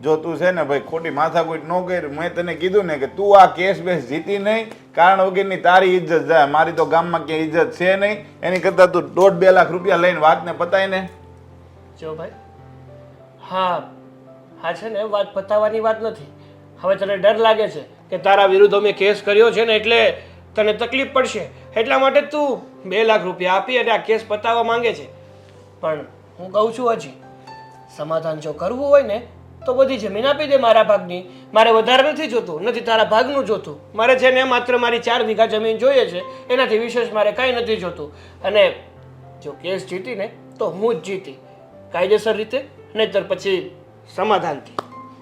જો તું છે ને ભાઈ ખોટી માથાકૂટ ન કરી, મેં તને કીધું ને કે તું આ કેસ બેસ જીતી નહીં, કારણ વગરની તારી ઇજ્જત જાય. મારી તો ગામમાં ક્યાંય ઇજ્જત છે નહીં. એની કરતાં તું દોઢ બે લાખ રૂપિયા લઈને વાતને પતાય ને. જો ભાઈ, હા હા છે ને, વાત પતાવવાની વાત નથી. હવે તને ડર લાગે છે કે તારા વિરુદ્ધ અમે કેસ કર્યો છે ને એટલે તને તકલીફ પડશે. એટલા માટે તું બે લાખ રૂપિયા આપી અને આ કેસ પતાવવા માંગે છે. પણ હું કહું છું હજી, સમાધાન જો કરવું હોય ને તો બધી જમીન આપી દે મારા ભાગની. મારે વધારે નથી જોતું નથી તારા ભાગનું જોતું. મારે છે ને માત્ર મારી ચાર વીઘા જમીન જોઈએ છે એનાથી વિશેષ મારે કાંઈ નથી જોતું. અને જો કેસ જીતીને તો હું જ જીતી. કાયદેસર રીતે નહીતર પછી સમાધાનથી.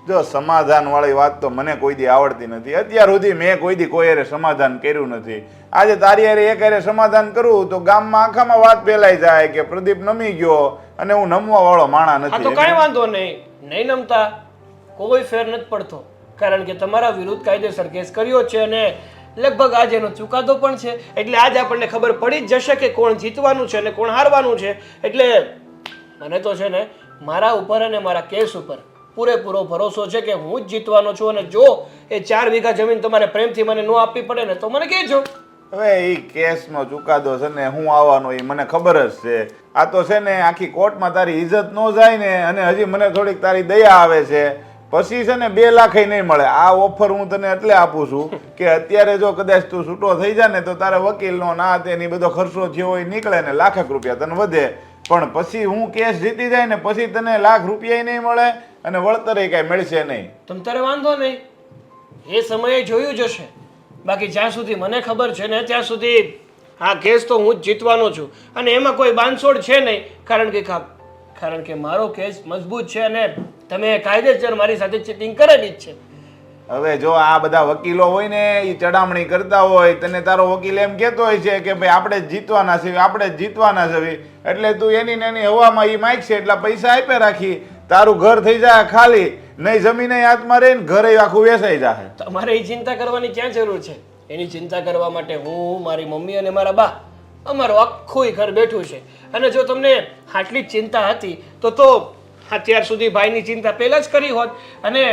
જો સમાધાન વાળી વાત તો મને કોઈ દી આવડતી નથી. અત્યાર સુધી મેં કોઈ દી કોઈ અરે સમાધાન કર્યું નથી. આજે તારી હારે એક અરે સમાધાન કરું તો ગામમાં આખામાં વાત ફેલાઈ જાય કે પ્રદીપ નમી ગયો અને હું નમવા વાળો માણા નથી. તો કાંઈ વાંધો નહીં. નહીં નમતા, કોઈ ફેર નથી પડતો. કારણ કે તમારા વિરુદ્ધ કાયદેસર કેસ કર્યો છે અને લગભગ આજ એનો ચુકાદો પણ છે. એટલે આજ આપણને ખબર પડી જ જશે કે કોણ જીતવાનું છે અને કોણ હારવાનું છે. એટલે મને તો છે ને મારા ઉપર અને મારા કેસ ઉપર પૂરેપૂરો ભરોસો છે કે હું જ જીતવાનો છું અને જો એ ચાર વીઘા જમીન તમારે પ્રેમથી મને ન આપવી પડે ને તો મને કહેજો. હવે એ કેસનો ચુકાદો છે ને હું આવવાનો એ મને ખબર જ છે. આ તો છે ને આખી કોર્ટમાં તારી ઇજ્જત ન જાય ને અને હજી મને થોડીક તારી દયા આવે છે. પછી છે ને બે લાખ નહીં મળે. આ ઓફર હું તને એટલે આપું છું કે અત્યારે જો કદાચ તું છૂટો થઈ જાય ને તો તારે વકીલનો ના તે ની બધો ખર્ચો થયો હોય નીકળે ને લાખક રૂપિયા તને વધે. પણ પછી હું કેસ જીતી જાય ને પછી તને લાખ રૂપિયા નહીં મળે અને વળતરે કાંઈ મળશે નહીં. તમ તારે વાંધો નહીં. એ સમયે જોયું જશે બાકી જ્યાં સુધી મને ખબર છે ને, ત્યાં સુધી આ કેસ તો હું જ જીતવાનો છું. અને એમાં કોઈ બાંધછોડ છે નહીં, કારણ કે ખા- કારણ કે મારો કેસ મજબૂત છે અને તમે કાયદેસર મારી સાથે ચીટિંગ કરેલી જ છે. હવે જો આ બધા વકીલો હોય ને એ ચડામણી કરતા હોય, તને તારો વકીલ એમ કહેતો હોય છે કે ભાઈ આપણે જીતવાના છે, આપણે જ જીતવાના છે. એટલે તું એની ને એની હવામાં એ માગશે, એટલા પૈસા આપ્યા રાખી, તારું ઘર થઈ જાય ખાલી. નહીં, જમીન હાથમાં રહે ને ઘરે આખું વેસાઈ જાય તમારે એ ચિંતા કરવાની ક્યાં જરૂર છે? એની ચિંતા કરવા માટે હું, મારી મમ્મી અને મારા બા અમારું આખું ઘર બેઠું છે. અને જો તમને આટલી જ ચિંતા હતી, તો તો અત્યાર સુધી ભાઈની ચિંતા પહેલાં જ કરી હોત. અને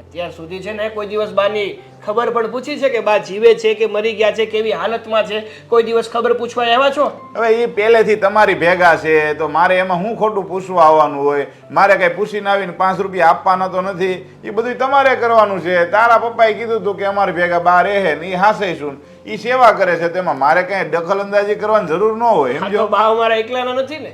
અત્યાર સુધી છે ને કોઈ દિવસ બાની ખબર પણ પૂછી છે કે બા જીવે છે કે મરી ગયા છે કેવી હાલતમાં છે? કોઈ દિવસ ખબર પૂછવા આવ્યા છો? હવે એ પહેલેથી તમારી ભેગા છે તો મારે એમાં હું ખોટું પૂછવા આવવાનું હોય? મારે કઈ પૂછીને આવીને પાંચ રૂપિયા આપવાના તો નથી. એ બધું તમારે કરવાનું છે. તારા પપ્પાએ કીધું હતું કે અમારી ભેગા બા રહે ને એ હાસે શું એ સેવા કરે છે તેમાં મારે કઈ દખલ અંદાજી કરવાની જરૂર ન હોય એમ જો. બા અમારા એકલાના નથી ને?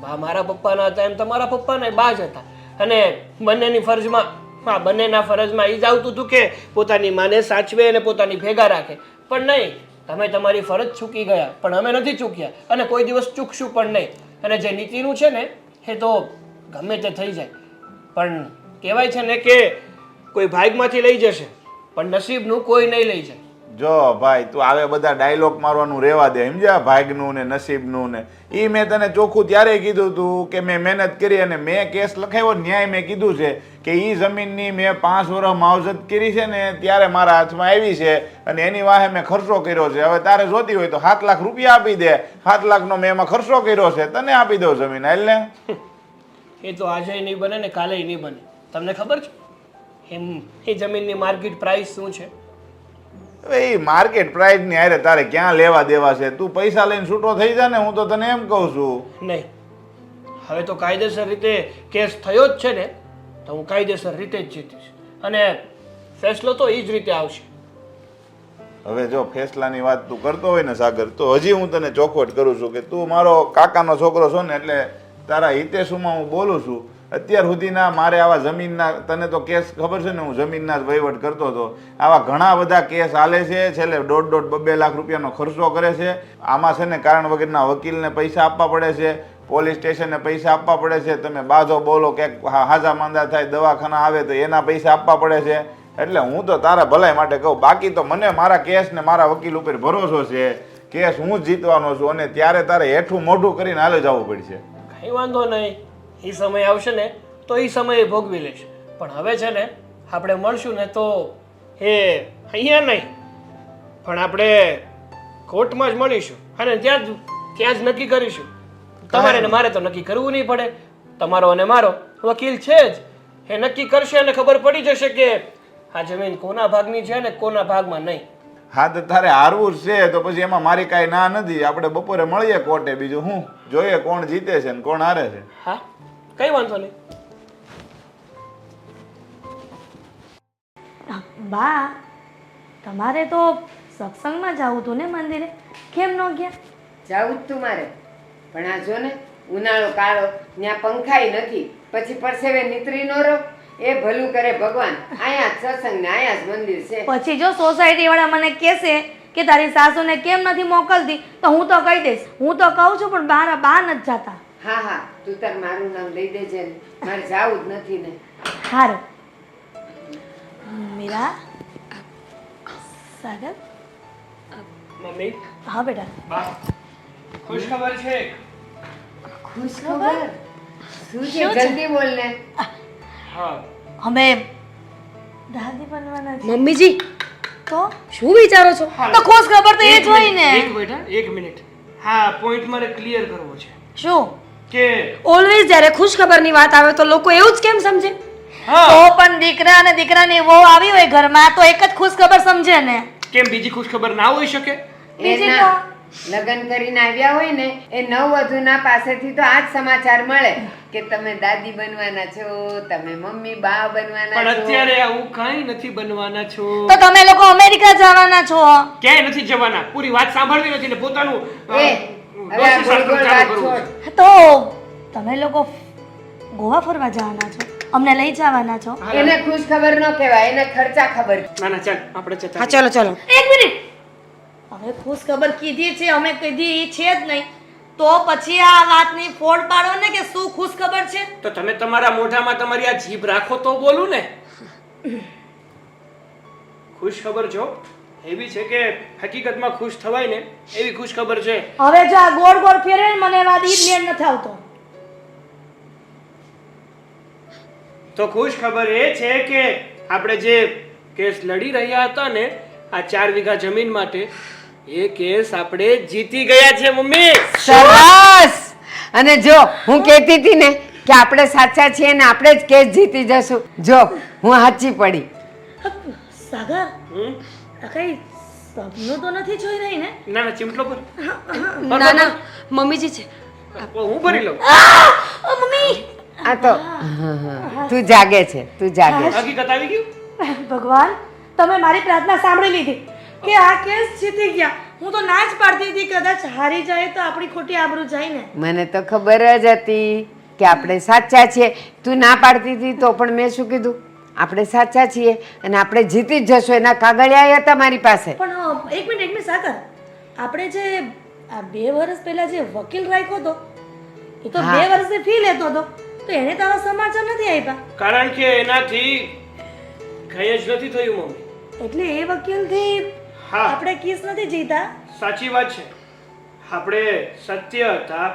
બા મારા પપ્પાના હતા એમ તમારા પપ્પાના બા જ હતા. અને બંનેની ફરજમાં હા બંનેના ફરજમાં એ જ આવતું હતું કે પોતાની માને સાચવે અને પોતાની ભેગા રાખે. પણ નહીં, તમે તમારી ફરજ ચૂકી ગયા, પણ અમે નથી ચૂક્યા. અને કોઈ દિવસ ચૂકશું પણ નહીં. અને જે નીતિનું છે ને, એ તો ગમે તે થઈ જાય. પણ કહેવાય છે ને કે કોઈ ભાગમાંથી લઈ જશે, પણ નસીબનું કોઈ નહીં લઈ જાય. જો ભાઈ, તું આવે બધા ડાયલોગ મારવાનું રહેવા દે, સમજ્યા? ભાગનું ને નસીબનું ને. એ મેં તને ચોખ્ખું ત્યારે કીધું હતું કે મેં મહેનત કરી અને મેં કેસ લખાવ્યો ન્યાય મેં કીધું છે કે એ જમીનની મેં પાંચ વર્ષ માવજત કરી છે ને ત્યારે મારા હાથમાં આવી છે અને એની વાહે મેં ખર્ચો કર્યો છે. હવે તારે જોતી હોય તો સાત લાખ રૂપિયા આપી દે. સાત લાખનો મેં એમાં ખર્ચો કર્યો છે. તને આપી દઉં જમીન. ને. એ તો આજે નહીં બને ને કાલે નહીં બને. તમને ખબર છે? એમ, એ જમીનની માર્કેટ પ્રાઇસ શું છે? હવે એ માર્કેટ પ્રાઇસની આરે તારે ક્યાં લેવા દેવા છે? તું પૈસા લઈને છૂટો થઈ જા ને હું તો તને એમ કહું છું. નહીં. હવે તો કાયદેસર રીતે કેસ થયો જ છે ને તો હું કાયદેસર રીતે જ જીતીશ. અને ફેસલો તો એ જ રીતે આવશે. હવે જો ફેસલાની વાત તું કરતો હોય ને સાગર તો હજી હું તને ચોખવટ કરું છું કે તું મારો કાકાનો છોકરો છો ને એટલે તારા હિતેશુમાં હું બોલું છું. અત્યાર સુધીના મારે આવા જમીનના, તને તો કેસ ખબર છે ને, હું જમીનના જ વહીવટ કરતો હતો. આવા ઘણા બધા કેસ હાલે છે, છેલ્લે દોઢ દોઢ બબે લાખ રૂપિયાનો ખર્ચો કરે છે. આમાં છે ને, કારણ વગરના વકીલને પૈસા આપવા પડે છે, પોલીસ સ્ટેશનને પૈસા આપવા પડે છે, તમે બાજો બોલો ક્યાંક હાજા માંદા થાય, દવાખાના આવે તો એના પૈસા આપવા પડે છે. એટલે હું તો તારા ભલાઈ માટે કહું, બાકી તો મને મારા કેસ ને મારા વકીલ ઉપર ભરોસો છે. કેસ હું જ જીતવાનો છું અને ત્યારે તારે હેઠું મોઢું કરીને હાલે જવું પડશે. કંઈ વાંધો નહીં. એ સમય આવશે ને તો એ સમયે ભોગવી લઈશ પણ હવે છે ને આપણે મળશું ને તો એ અહીંયા નહીં. પણ આપણે કોર્ટમાં જ મળીશું. અને ત્યાં જ ત્યાં જ નક્કી કરીશું. તમારે ને મારે તો નક્કી કરવું નહીં પડે. તમારો અને મારો વકીલ છે જ. એ નક્કી કરશે અને ખબર પડી જશે કે આ જમીન કોના ભાગની છે અને કોના ભાગમાં નહીં. હા તો તારે હારવું છે તો પછી એમાં મારી કાંઈ ના નથી. આપણે બપોરે મળીએ કોર્ટે બીજું. હું જોઈએ કોણ જીતે છે ને કોણ હારે છે. હા. કઈ વાંધો નહીં. બા તમારે તો સત્સંગમાં જવું હતું ને મંદિરે? કેમ ન ગયા? જવું જ તું મારે. પણ આ જો ને ઉનાળો કાળો ત્યાં પંખાય નથી પછી પરસેવે નીતરી નો રહો. એ ભલું કરે ભગવાન. અહીંયા જ સત્સંગ ને અહીંયા જ મંદિર છે. પછી જો સોસાયટી વાળા મને કહેશે કે તારી સાસુને કેમ નથી મોકલતી તો હું તો કહી દઈશ. હું તો કહું છું પણ બહાર બહાર નથી જતા. હા હા. તું તાર મારું નામ લઈ દેજે ને. મારે જાવું જ નથી ને. સારું મીરા? સાગર? મમ્મી? હા બેટા. બા. ખુશ ખબર છે ખુશ ખબર શું છે? જલ્દી બોલ ને. હા. અમે દાદી બનવાના છે મમ્મીજી તો? શું વિચારો છો? તો ખુશ ખબર તો એ જ હોય ને. એક બેટા એક મિનિટ. હા પોઈન્ટ મારે ક્લિયર કરવો છે. શું? કે ઓલવેઝ જ્યારે ખુશખબરની વાત આવે તો લોકો એવું જ કેમ સમજે? તો પણ દીકરા અને દીકરાની વહુ આવી હોય ઘરમાં તો એક જ ખુશખબર સમજે ને. કેમ બીજી ખુશખબર ના હોઈ શકે? બીજી તો લગ્ન કરીને આવ્યા હોય ને એ નવવધુના પાસેથી તો આ જ સમાચાર મળે કે તમે દાદી બનવાના છો તમે મમ્મી બા બનવાના છો. અત્યારે આવું કાંઈ નથી બનવાના છો. તો તમે લોકો અમેરિકા જવાના છો. ક્યાંય નથી જવાના? પૂરી વાત સાંભળવી નથી ને પોતાનું તો તમે લોકો ગોવા ફરવા જવાના છો? અમને લઈ જવાના છો? એને ખુશ ખબર ન કહેવાય એને ખર્ચા ખબર. ના ના ચાલ આપણે જતા હા ચલો ચલો. એક મિનિટ. હવે ખુશ ખબર કીધી છે અમે કીધી એ છે જ નહીં. તો પછી આ વાતની ફોડ પાડો ને કે શું ખુશ ખબર છે? તો તમે તમારા મોઢામાં તમારી આ જીભ રાખો તો બોલું ને. ખુશ ખબર છો? એવી છે કે હકીકતમાં ખુશ થવાય ને એવી ખુશ ખબર છે. હવે જો આ ગોળ ગોળ ફેરે ને મને વાત ઈ મેળ નથી આવતો. તો ખુશ ખબર એ છે કે આપણે જે કેસ લડી રહ્યા હતા ને આ ચાર વીઘા જમીન માટે એ કેસ આપણે જીતી ગયા છે મમ્મી. સરસ અને જો હું કહેતી હતી ને કે આપણે સાચા છીએ ને આપણે જ કેસ જીતી જશું. જો હું સાચી પડી. સાગર. કઈ સપનું તો નથી જોઈ રહી ને? ના ના ચીમટલો પર. ના ના મમ્મીજી છે. હું ભરી લઉં. ઓ મમ્મી! આ તો તું જાગે છે તું જાગે છે. હકીકત આવી ગયું? ભગવાન તમે મારી પ્રાર્થના સાંભળી લીધી કે આ કેસ જીતી ગયા. હું તો ના જ પાડતી હતી કદાચ હારી જાય તો આપણી ખોટી આબરૂ જાય ને. મને તો ખબર જ હતી કે આપણે સાચા છીએ. તું ના પાડતી હતી તો પણ મેં શું કીધું? આપણે સાચા છીએ અને આપણે જીતી જ જશું. એના કાગળિયા હતા મારી પાસે. પણ અ, એક મિનિટ એક મિનિટ સાકર આપણે જે આ બે વર્ષ પહેલા જે વકીલ રાખ્યો હતો એ તો બે હા. વર્ષે ફી લેતો હતો. તો એને તારા સમાચાર નથી આપ્યા કારણ કે એનાથી કંઈ જ નથી થયું મમ્મી. એટલે એ વકીલથી હા. આપણે કેસ નથી જીતા? સાચી વાત છે. આપણે સત્ય હતા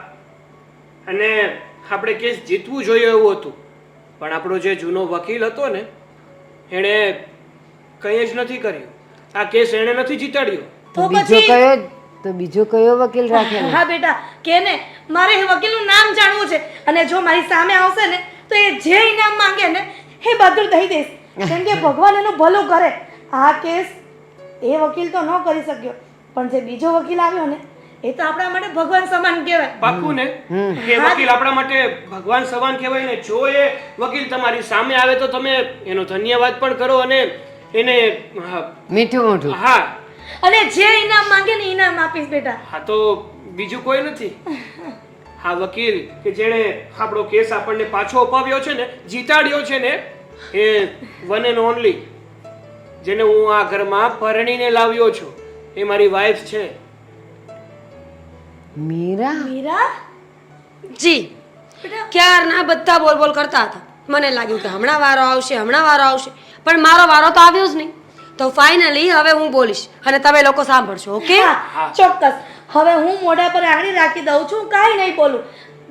અને આપણે કેસ જીતવું જોઈએ એવું હતું. પણ આપણો જે જૂનો વકીલ હતો ને એણે કંઈ જ નથી કર્યું. આ કેસ એણે નથી જીતાડ્યો. તો તો બીજો પછી કયો તો બીજો કયો વકીલ રાખેલો? હા બેટા કે ને મારે એ વકીલનું નામ જાણવું છે. અને જો મારી સામે આવશે ને તો એ જે ઇનામ માંગે ને એ બધું દઈ દઈશ. કેમ કે ભગવાન એનું ભલું કરે. આ કેસ એ વકીલ તો ન કરી શક્યો. પણ જે બીજો વકીલ આવ્યો ને એ તો આપણા માટે ભગવાન સમાન કહેવાય. પાક્કું ને? કે વકીલ આપણા માટે ભગવાન સમાન કહેવાય ને? જો એ વકીલ તમારી સામે આવે તો તમે એનો ધન્યવાદ પણ કરો અને એને મીઠું મોઢું. હા. અને જે ઇનામ માંગે ને ઇનામ આપીશ બેટા. હા તો બીજું કોઈ નથી. હા વકીલ કે જેણે આપણો કેસ આપણને પાછો અપાવ્યો છે ને જીતાડ્યો છે ને એ વન એન્ડ ઓનલી જેને હું આ ઘરમાં પરણીને લાવ્યો છું. એ મારી વાઈફ છે. મીરા? મીરા? જી. ક્યારના બધા બોલ બોલ કરતા હતા? મને લાગ્યું કે હમણાં વારો આવશે હમણાં વારો આવશે. પણ મારો વારો તો આવ્યો જ નહીં. તો ફાઇનલી હવે હું બોલીશ અને તમે લોકો સાંભળશો ઓકે? ચોક્કસ. હવે હું મોઢા પર આંગળી રાખી દઉં છું કાંઈ નહીં બોલું.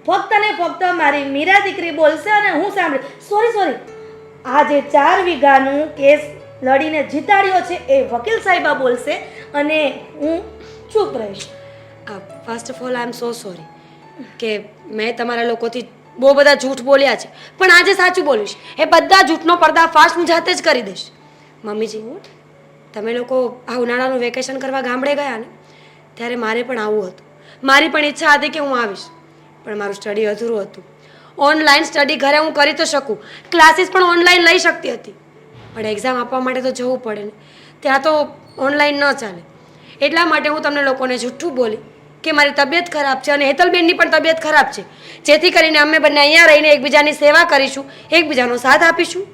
ફક્ત ને ફક્ત મારી મીરા દીકરી બોલશે અને હું સાંભળી સોરી સોરી આ જે ચાર વીઘાનું કેસ લડીને જીતાડ્યો છે એ વકીલ સાહેબા બોલશે અને હું ચૂપ રહીશ. First of all I am so sorry કે મેં તમારા લોકોથી બહુ બધા જૂઠ બોલ્યા છે. પણ આજે સાચું બોલીશ. એ બધા જૂઠનો પર્દાફાશ હું જાતે જ કરી દઈશ. મમ્મીજી, તમે લોકો આ ઉનાળાનું વેકેશન કરવા ગામડે ગયા ને, ત્યારે મારે પણ આવવું હતું. મારી પણ ઈચ્છા હતી કે હું આવીશ, પણ મારું સ્ટડી અધૂરું હતું. ઓનલાઈન સ્ટડી ઘરે હું કરી તો શકું. ક્લાસીસ પણ ઓનલાઈન લઈ શકતી હતી. પણ એક્ઝામ આપવા માટે તો જવું પડે ને. ત્યાં તો ઓનલાઈન ન ચાલે. એટલા માટે હું તમને લોકોને જૂઠું બોલી કે મારી તબિયત ખરાબ છે અને હેતલબેનની પણ તબિયત ખરાબ છે. જેથી કરીને અમે બંને અહીંયા રહીને એકબીજાની સેવા કરીશું, એકબીજાનો સાથ આપીશું.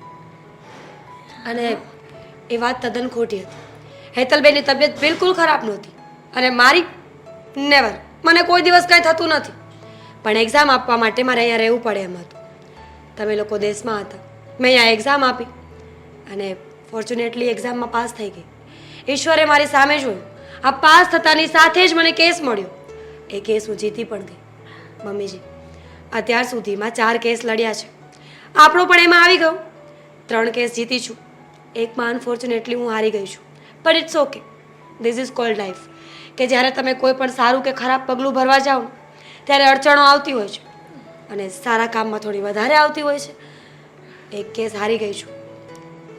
અને એ વાત તદ્દન ખોટી હતી. હેતલબેનની તબિયત બિલકુલ ખરાબ નહોતી અને મારી નેવર, મને કોઈ દિવસ કંઈ થતું નથી. પણ એક્ઝામ આપવા માટે મારે અહીંયા રહેવું પડે એમ હતું. તમે લોકો દેશમાં હતા. મેં અહીંયા એક્ઝામ આપી અને ફોર્ચ્યુનેટલી એક્ઝામમાં પાસ થઈ ગઈ. ઈશ્વરે મારી સામે જોયું. આ પાસ થતાની સાથે જ મને કેસ મળ્યો. એ કેસ હું જીતી પણ ગઈ. મમ્મીજી અત્યાર સુધીમાં ચાર કેસ લડ્યા છે. આપણો પણ એમાં આવી ગયો. ત્રણ કેસ જીતી છું. એકમાં અનફોર્ચ્યુનેટલી હું હારી ગઈ છું. પણ it's okay this is called life કે જ્યારે તમે કોઈ પણ સારું કે ખરાબ પગલું ભરવા જાઓ ત્યારે અડચણો આવતી હોય છે. અને સારા કામમાં થોડી વધારે આવતી હોય છે. એક કેસ હારી ગઈ છું.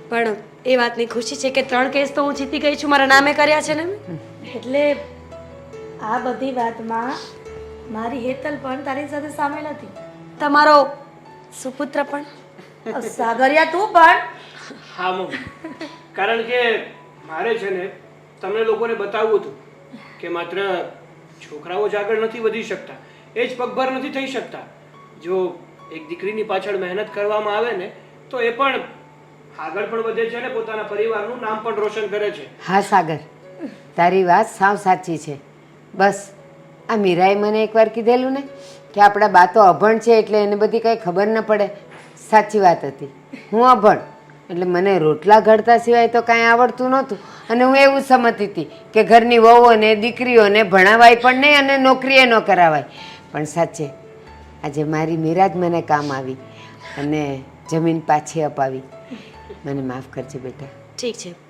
પણ એ વાતની ખુશી છે કે ત્રણ કેસ તો હું જીતી ગઈ છું. મારા નામે કર્યા છે ને? એટલે આ બધી વાતમાં મારી હેતલ પણ તારી સાથે સામેલ હતી. તમારો સુપુત્ર પણ? સાગરિયા તું પણ? હા મમ્મી. કારણ કે મારે છે ને તમને લોકોને બતાવવું હતું કે માત્ર છોકરાઓ જ આગળ નથી વધી શકતા. એ જ પગભર નથી થઈ શકતા. જો એક દીકરીની પાછળ મહેનત કરવામાં આવે ને તો એ પણ આગળ પણ વધે છે ને પોતાના પરિવારનું નામ પણ રોશન કરે છે. હા સાગર. તારી વાત સાવ સાચી છે. બસ. આ મીરાએ મને એકવાર કીધેલું ને કે આપણા બા તો અભણ છે એટલે એને બધી કંઈ ખબર ન પડે. સાચી વાત હતી. હું અભણ. એટલે મને રોટલા ઘડતા સિવાય તો કાંઈ આવડતું નહોતું. અને હું એવું સમજતી હતી કે ઘરની વહુઓને દીકરીઓને ભણાવાય પણ નહીં અને નોકરીએ ન કરાવાય. પણ સાચે, આજે મારી મીરા જ મને કામ આવી અને જમીન પાછી અપાવી. મને માફ કરજે બેટા. ઠીક છે.